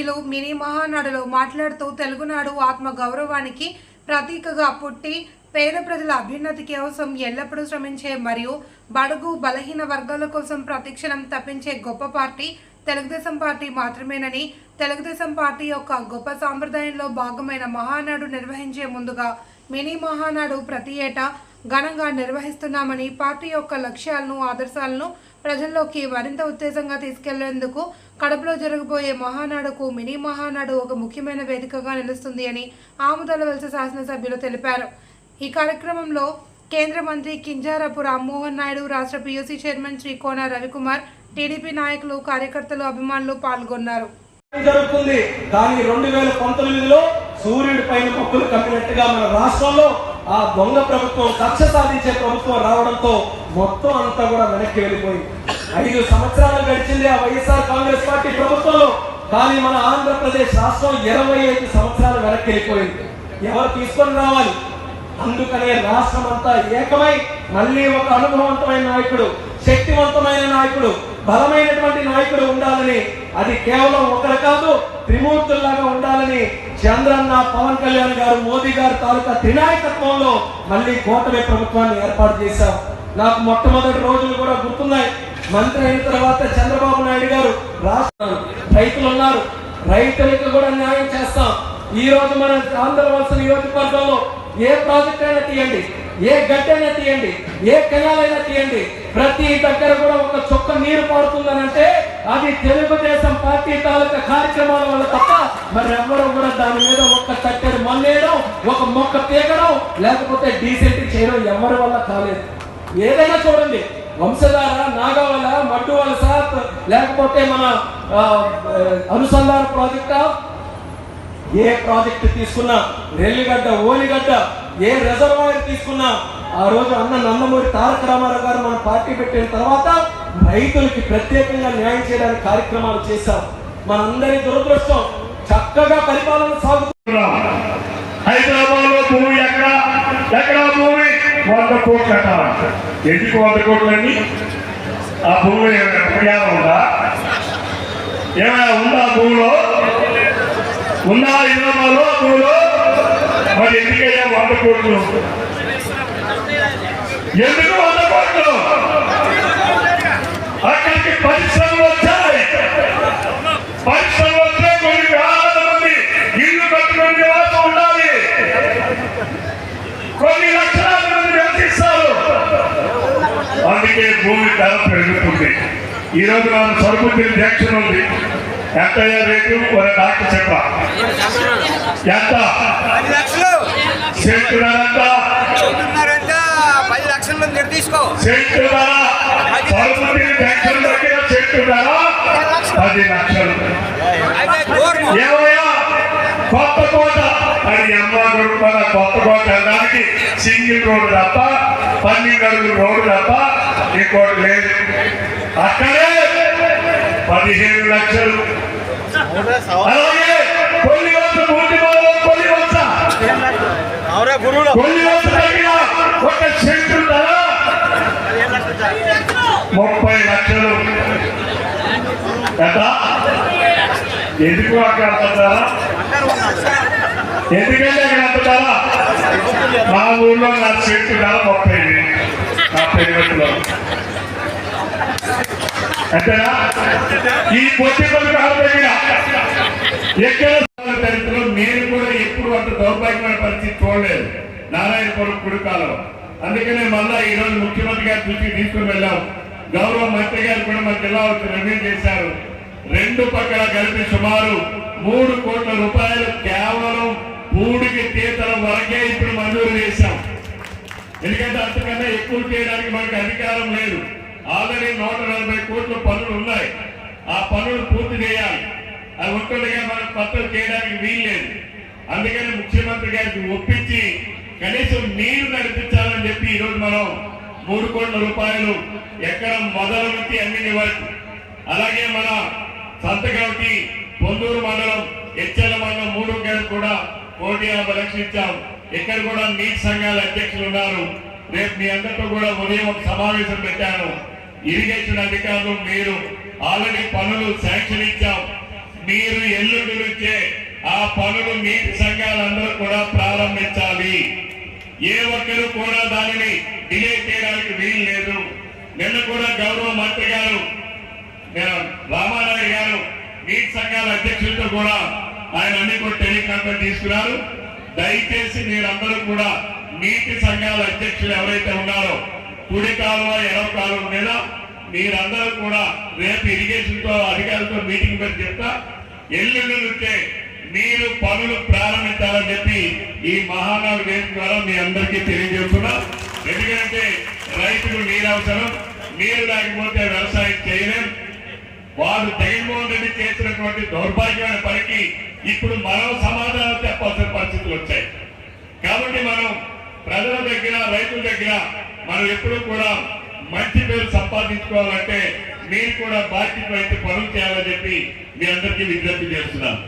సభ్యులు మినీ మహానాడులో మాట్లాడుతూ తెలుగునాడు ఆత్మ గౌరవానికి ప్రతీకగా పుట్టి పేద ప్రజల అభ్యున్నతి కోసం ఎల్లప్పుడూ శ్రమించే మరియు బడుగు బలహీన వర్గాల కోసం ప్రతిక్షణం తప్పించే గొప్ప పార్టీ తెలుగుదేశం పార్టీ మాత్రమేనని తెలుగుదేశం పార్టీ యొక్క గొప్ప సాంప్రదాయంలో భాగమైన మహానాడు నిర్వహించే ముందుగా మినీ మహానాడు ప్రతి ఏటా ఘనంగా నిర్వహిస్తున్నామని పార్టీ యొక్క లక్ష్యాలను ఆదర్శాలను ప్రజల్లోకి మరింత ఉత్తేజంగా తీసుకెళ్ళేందుకు కడపలో జరగబోయే మహానాడుకు మినీ మహానాడు ఒక ముఖ్యమైన వేదికగా నిలుస్తుంది అని ఆముదాల వలస శాసనసభ్యులు తెలిపారు. ఈ కార్యక్రమంలో కేంద్ర మంత్రి కింజారపు రామ్మోహన్ నాయుడు రాష్ట్ర PUC chairman Shri Kona Ravikumar TDP నాయకులు కార్యకర్తలు అభిమానులు పాల్గొన్నారు. జరుగుతుంది? కానీ రెండు వేల పంతొమ్మిదిలో సూర్యుడి పైన పప్పులు కప్పినట్టుగా మన రాష్ట్రంలో ఆ దొంగ ప్రభుత్వం కక్ష సాధించే ప్రభుత్వం రావడంతో మొత్తం అంతా కూడా వెనక్కి వెళ్ళిపోయింది. ఐదు సంవత్సరాలు గడిచింది ఆ వైఎస్ఆర్ కాంగ్రెస్ పార్టీ ప్రభుత్వంలో. కానీ మన ఆంధ్రప్రదేశ్ రాష్ట్రం ఇరవై ఐదు సంవత్సరాలు వెనక్కి వెళ్ళిపోయింది. ఎవరు తీసుకొని రావాలి? అందుకనే రాష్ట్రం అంతా ఏకమై మళ్ళీ ఒక అనుభవవంతమైన నాయకుడు శక్తివంతమైన నాయకుడు బలమైనటువంటి నాయకుడు ఉండాలని అది కేవలం ఒకరు కాదు త్రిమూర్తుల్లాగా ఉండాలి చంద్రన్న పవన్ కళ్యాణ్ గారు మోదీ గారు తాలూకా త్రినాయకత్వంలో మళ్ళీ కూటమి ప్రభుత్వాన్ని ఏర్పాటు చేశాం. నాకు మొట్టమొదటి రోజులు కూడా గుర్తున్నాయి. మంత్రి అయిన తర్వాత చంద్రబాబు నాయుడు గారు రాష్ట్రం రైతులు ఉన్నారు. రైతులకు కూడా న్యాయం చేస్తాం. ఈ రోజు మన ఆంధ్రవలస నియోజకవర్గంలో ఏ ప్రాజెక్ట్ అయినా తీయండి ఏ గడ్డైనా తీయండి ఏ కెనాల్ అయినా తీయండి ప్రతి దగ్గర కూడా నీరు పారుతుందనంటే అది తెలుగుదేశం పార్టీ తాలూకా కార్యక్రమాల వల్ల తప్ప మరి ఎవరు కూడా దాని మీద ఒక్క కట్టెడు మల్లేయడం ఒక మొక్క తీగడం లేకపోతే డీసెంట్ చేయడం ఎవరి వల్ల కాలేదు. ఏదైనా చూడండి వంశధార నాగవల మడ్డు వలస లేకపోతే మన అనుసంధాన ప్రాజెక్టా? ఏ ప్రాజెక్ట్ తీసుకున్నా రెల్లిగడ్డ ఓలిగడ్డ ఏ రిజర్వాయర్ తీసుకున్నా ఆ రోజు అన్న నందమూరి తారక రామారావు గారు మన పార్టీ పెట్టిన తర్వాత రైతులకి ప్రత్యేకంగా న్యాయం చేయడానికి కార్యక్రమాలు చేశాం. మనందరి దురదృష్టం చక్కగా పరిపాలన సాగుతుంది. హైదరాబాద్లో భూమి ఎక్కడ ఎక్కడ భూమి? వంద కోట్లు అట ఎందుకు వంద కోట్లు ఆ భూమి ఉపయోగం ఉందా? ఏమైనా ఉందా భూమిలో? ఉందా హైదరాబాద్లో భూమిలో? మరి ఎందుకైనా వంద కోట్లు? ఎందుకు వంద కోట్లు అక్కడికి పరిశ్రమలు వచ్చాయి పరిశ్రమలు వస్తే కొన్ని వేల మంది ఇల్లు కట్టుకుని నివాసం ఉండాలి కొన్ని లక్షలాది మంది నివసిస్తారు అందుకే భూమి ధర పెరుగుతుంది. ఈ రోజు మనం సరుకు జంక్షన్ ఉంది. ఎంత రేటు? ఒక డాక్టర్ చెప్పా. ఎంత? చెబుతున్నారంటే పది లక్షల కొత్త కోట. అది మన కొత్త కోట అనడానికి సింగిల్ రోడ్డు తప్ప పన్నెండు అడుగుల రోడ్డు తప్ప ఇంకోటి లేదు. అక్కడే పదిహేను లక్షలు. అలాగే మూటి ఒక సెంటు ధర ముప్పై లక్షలు. ఎంత? ఎందుకు అక్కడ అంత ఎందుకంటే అక్కడ అంత మా ఊర్లో నా చెట్టు ధర ముప్పై నా పెరుగులో అంతేనా? ఈ పొట్టి పథకాల దగ్గర ఎక్కడ చరిత్రలో నేను కూడా ఎప్పుడు అంత దౌర్భాగ్యమైన పరిస్థితి చూడలేదు. నారాయణపురం కుడికాలం. అందుకనే మళ్ళా ఈరోజు ముఖ్యమంత్రి గారి దృష్టికి తీసుకుని వెళ్ళాం. గౌరవ మంత్రి గారు కూడా మా జిల్లా వచ్చి రివ్యూ చేశారు? రెండు పక్కల కలిపి సుమారు మూడు కోట్ల రూపాయలు కేవలం పూడికి తీతల వరకే ఇప్పుడు మంజూరు చేశాం. ఎందుకంటే అంతకన్నా ఎక్కువ చేయడానికి మనకు అధికారం లేదు. ఆల్రెడీ నూట నలభై కోట్ల పనులు ఉన్నాయి. ఆ పనులు పూర్తి చేయాలి. అది ఒక్కటిగా మనం పత్రం చేయడానికి వీల్లేదు అందుకని ముఖ్యమంత్రి గారికి ఒప్పించి కనీసం నీరు నడిపించాలని చెప్పి ఈరోజు మనం మూడు కోట్ల రూపాయలు ఎక్కడ మొదలు నుంచి అన్ని వరకు అలాగే మన సంతగానికి పొందూరు మండలం ఎచ్చల మండలం మూడు కూడా కోటి యాభై లక్షలు ఇచ్చాం. ఇక్కడ కూడా నీటి సంఘాల అధ్యక్షులు ఉన్నారు. రేపు మీ అందరితో కూడా ఉదయం ఒక సమావేశం పెట్టాను. ఇరిగేషన్ అధికారులు మీరు ఆల్రెడీ పనులు శాంక్షన్ ఇచ్చాం. మీరు ఎల్లుండి నుంచే ఆ పనులు నీటి సంఘాలందరూ కూడా ప్రారంభించాలి. ఏ ఒక్కరు కూడా దానిని డిలే చేయడానికి వీలు లేదు. నిన్న కూడా గౌరవ మంత్రి గారు రామారావు గారు నీటి సంఘాల అధ్యక్షులతో కూడా ఆయన అన్ని కూడా టెలికాన్ఫరెన్స్ తీసుకున్నారు. దయచేసి మీరందరూ కూడా నీటి సంఘాల అధ్యక్షులు ఎవరైతే ఉన్నారో కుడి కాలువ ఎడవ కాలువ మీద మీరందరూ కూడా రేపు ఇరిగేషన్తో అధికారులతో మీటింగ్ పెట్టి చెప్తా. ఎల్లుండి నుంచే మీరు పనులు ప్రారంభించాలని చెప్పి ఈ మహానాడు వేదిక ద్వారా మీ అందరికీ తెలియజేస్తున్నా. ఎందుకంటే రైతులు నీరు అవసరం నీరు లేకపోతే వ్యవసాయం చేయలేం. వారు జగన్మోహన్ రెడ్డి చేసినటువంటి దౌర్భాగ్యమైన పనికి ఇప్పుడు మనం సమాధానం చెప్పాల్సిన పరిస్థితులు వచ్చాయి. కాబట్టి మనం ప్రజల దగ్గర రైతుల దగ్గర మనం ఎప్పుడు కూడా మంచి పేరు సంపాదించుకోవాలంటే మీరు కూడా బాధ్యత అయితే పనులు చేయాలని చెప్పి మీ అందరికీ విజ్ఞప్తి చేస్తున్నాను.